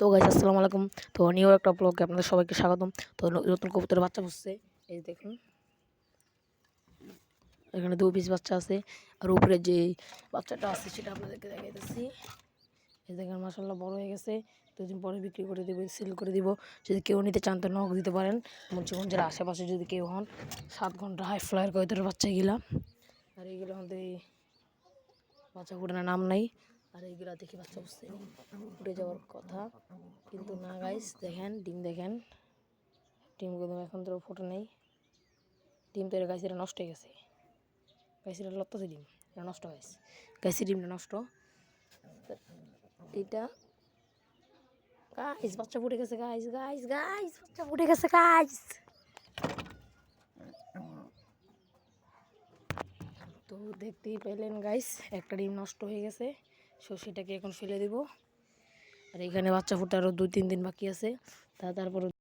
তো গাইস আসসালামু আলাইকুম। তো নিউ একটা ব্লগে আপনাদের সবাইকে স্বাগতম। তো নতুন কবুতরের বাচ্চা বসছে এই দেখুন। এখানে দু পিস বাচ্চা আছে। আর উপরে যে বাচ্চাটা আছে, সেটা আপনাদেরকে দেখাইতেছি। এই দেখেন মাসাল্লাহ বড় হয়ে গেছে। দুদিন পরে বিক্রি করে দিব সেল করে দিব। যদি কেউ নিতে চান তো নখ দিতে পারেন। মুন্সিগঞ্জের আশেপাশে যদি কেউ হন, সাত ঘণ্টা হাই ফ্লায়ার কয়তার বাচ্চা এগুলা আর এইগুলো আমাদের এই বাচ্চা নাম নাই। আর এইগুলা দেখি বাচ্চা বসছে উঠে যাওয়ার কথা। কিন্তু না গাইস দেখেন ডিম দেখেন। ডিম কিন্তু এখন তো ফুটে নেই। ডিম তো গাছ এটা নষ্ট হয়ে গেছে। গাছ এটা লত্তাছে ডিম। এটা নষ্ট হয়েছে গাছের ডিমটা নষ্ট। এটা গাইস বাচ্চা ফুটে গেছে গাইস গাইস গাইস বাচ্চা ফুটে গেছে গাইস তো দেখতেই পেলেন গাইস একটা ডিম নষ্ট হয়ে গেছে। সো সেটাকে এখন ফেলে দেব। আর এখানে বাচ্চা ফুটে আরও দুই তিন দিন বাকি আছে। তা তারপর